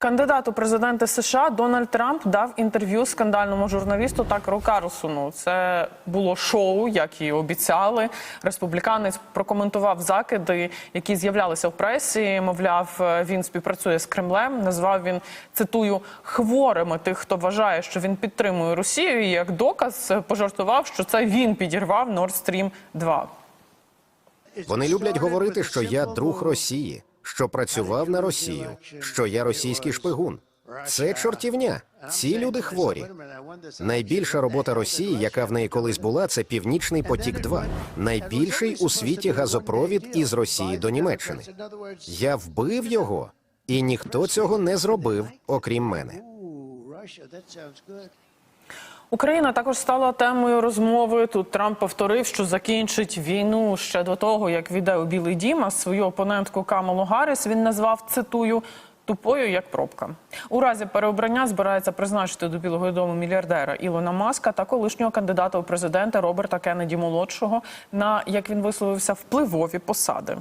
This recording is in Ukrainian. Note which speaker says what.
Speaker 1: Кандидат у президенти США Дональд Трамп дав інтерв'ю скандальному журналісту Такеру Карлсону. Це було шоу, як і обіцяли. Республіканець прокоментував закиди, які з'являлися в пресі. Мовляв, він співпрацює з Кремлем. Назвав він цитую хворими тих, хто вважає, що він підтримує Росію. І як доказ пожартував, що це він підірвав Nord Stream 2.
Speaker 2: Вони люблять говорити, що я друг Росії, що працював на Росію, що я російський шпигун. Це чортівня. Ці люди хворі. Найбільша робота Росії, яка в неї колись була, це Північний потік 2 найбільший у світі газопровід із Росії до Німеччини. Я вбив його, і ніхто цього не зробив, окрім мене.
Speaker 1: Україна також стала темою розмови. Тут Трамп повторив, що закінчить війну ще до того, як віде у Білий Дім. А свою опонентку Камалу Гарріс він назвав цитую. Тупою як пробка у разі переобрання збирається призначити до Білого Дому мільярдера Ілона Маска та колишнього кандидата у президенти Роберта Кеннеді молодшого на як він висловився впливові посади.